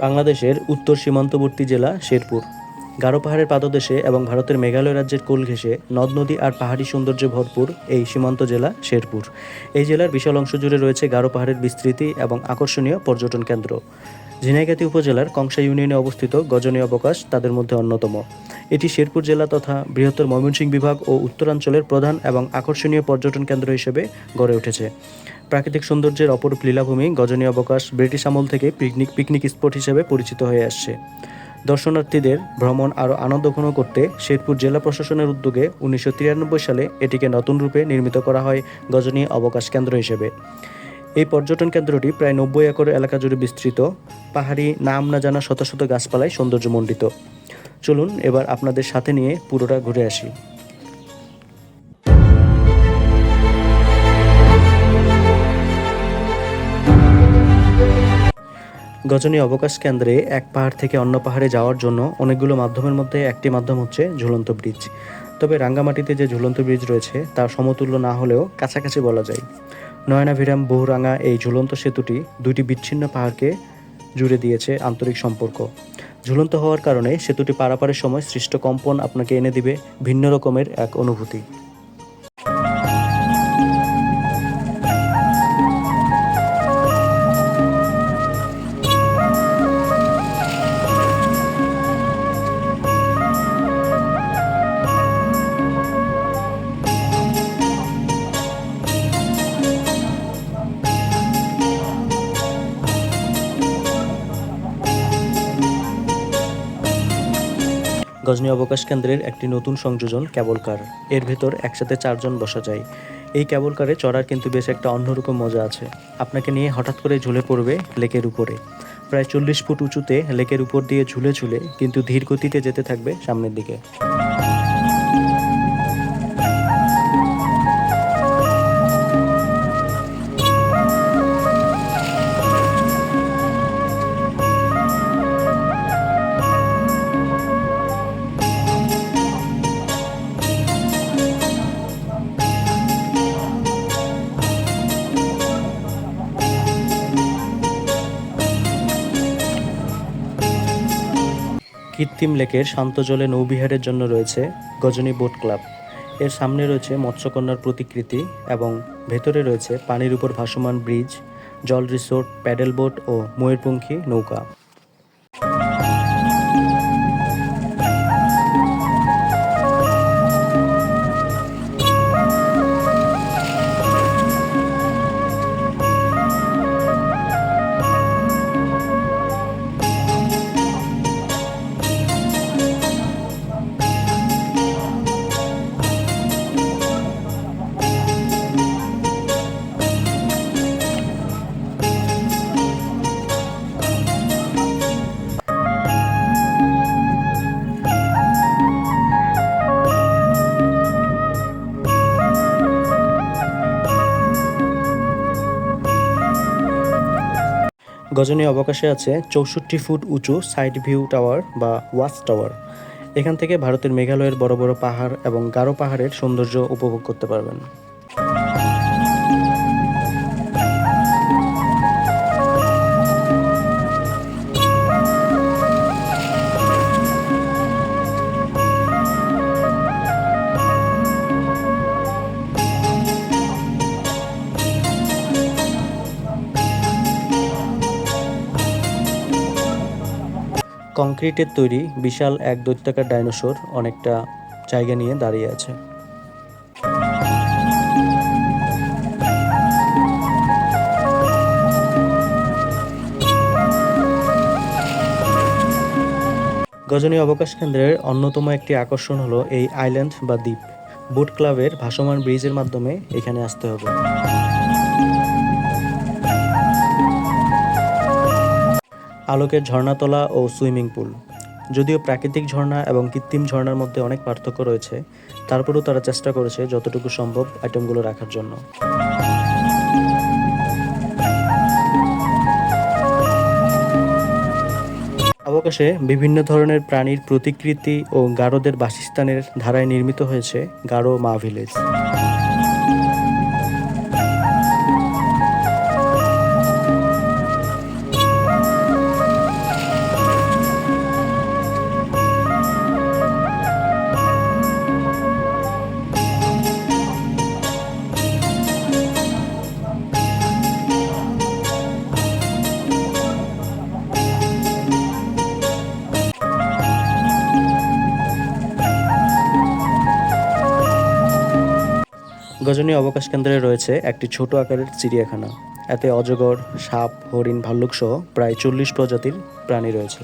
বাংলাদেশের উত্তর সীমান্তবর্তী জেলা শেরপুর। গারো পাহাড়ের পাদদেশে এবং ভারতের মেঘালয় রাজ্যের কোল ঘেঁষে নদ নদী আর পাহাড়ি সৌন্দর্যে ভরপুর এই সীমান্ত জেলা শেরপুর। এই জেলার বিশাল অংশ জুড়ে রয়েছে গারো পাহাড়ের বিস্তৃতি এবং আকর্ষণীয় পর্যটন কেন্দ্র। ঝিনাইগাতি উপজেলার কংসা ইউনিয়নে অবস্থিত গজনীয় অবকাশ তাদের মধ্যে অন্যতম। এটি শেরপুর জেলা তথা বৃহত্তর ময়মনসিংহ বিভাগ ও উত্তরাঞ্চলের প্রধান এবং আকর্ষণীয় পর্যটন কেন্দ্র হিসেবে গড়ে উঠেছে। প্রাকৃতিক সৌন্দর্যের অপরূপ লীলাভূমি গজনীয় অবকাশ ব্রিটিশ আমল থেকে পিকনিক পিকনিক স্পট হিসেবে পরিচিত হয়ে আসছে। দর্শনার্থীদের ভ্রমণ আরও আনন্দঘন করতে শেরপুর জেলা প্রশাসনের উদ্যোগে উনিশশো তিরানব্বই সালে এটিকে নতুন রূপে নির্মিত করা হয় গজনী অবকাশ কেন্দ্র হিসেবে। এই পর্যটন কেন্দ্রটি প্রায় নব্বই একর এলাকা জুড়ে বিস্তৃত। পাহাড়ি নাম না জানা শত শত গাছপালায় সৌন্দর্যমণ্ডিত। চলুন এবার আপনাদের সাথে নিয়ে পুরোটা ঘুরে আসি। গজনী অবকাশ কেন্দ্রে এক পাহাড় থেকে অন্য পাহাড়ে যাওয়ার জন্য অনেকগুলো মাধ্যমের মধ্যে একটি মাধ্যম হচ্ছে ঝুলন্ত ব্রিজ। তবে রাঙ্গামাটিতে যে ঝুলন্ত ব্রিজ রয়েছে তার সমতুল্য না হলেও কাছাকাছি বলা যায়। নয়নাভিরাম বহুরাঙা এই ঝুলন্ত সেতুটি দুটি বিচ্ছিন্ন পাহাড়কে জুড়ে দিয়েছে আন্তরিক সম্পর্ক। ঝুলন্ত হওয়ার কারণে সেতুটি পারাপারের সময় সৃষ্ট কম্পন আপনাকে এনে দিবে ভিন্ন রকমের এক অনুভূতি। গজনী অবকাশ কেন্দ্রের একটি নতুন সংযোজন ক্যাবল কার। এর ভেতর একসাথে চারজন বসা যায়। এই ক্যাবল কারে চড়ার কিন্তু বেশ একটা অন্যরকম মজা আছে। আপনাকে নিয়ে হঠাৎ করে ঝুলে পড়বে লেকের উপরে। প্রায় চল্লিশ ফুট উঁচুতে লেকের উপর দিয়ে ঝুলে ঝুলে কিন্তু ধীর গতিতে যেতে থাকবে সামনের দিকে। কৃত্রিম লেকের শান্ত জলে নৌবিহারের জন্য রয়েছে গজনী বোট ক্লাব। এর সামনে রয়েছে মৎস্যকন্যার প্রতিকৃতি এবং ভেতরে রয়েছে পানির উপর ভাসমান ব্রিজ, জল রিসোর্ট, প্যাডেল বোট ও ময়ূরপঙ্খী নৌকা। গজনী অবকাশে আছে চৌষট্টি ফুট উঁচু সাইড ভিউ টাওয়ার বা ওয়াচ টাওয়ার এখান থেকে ভারতের মেঘালয়ের বড় বড় পাহাড় এবং গারো পাহাড়ের সৌন্দর্য উপভোগ করতে পারবেন। কংক্রিটের তৈরি বিশাল এক দৈত্যাকার ডাইনোসর অনেকটা জায়গা নিয়ে দাঁড়িয়ে আছে। গজনী অবকাশ কেন্দ্রের অন্যতম একটি আকর্ষণ হলো এই আইল্যান্ড বা দ্বীপ। বোট ক্লাবের ভাসমান ব্রিজের মাধ্যমে এখানে আসতে হবে। আলোকের ঝর্ণাতলা ও সুইমিং পুল। যদিও প্রাকৃতিক ঝর্ণা এবং কৃত্রিম ঝর্ণার মধ্যে অনেক পার্থক্য রয়েছে, তারপরেও তারা চেষ্টা করেছে যতটুকু সম্ভব আইটেমগুলো রাখার জন্য। অবকাশে বিভিন্ন ধরনের প্রাণীর প্রতিকৃতি ও গারোদের বাসস্থানের ধারায় নির্মিত হয়েছে গারো মা ভিলেজ। গজনী অবকাশ কেন্দ্রে রয়েছে একটি ছোট আকারের চিড়িয়াখানা। এতে অজগর, সাপ, হরিণ, ভাল্লুক সহ প্রায় চল্লিশ প্রজাতির প্রাণী রয়েছে।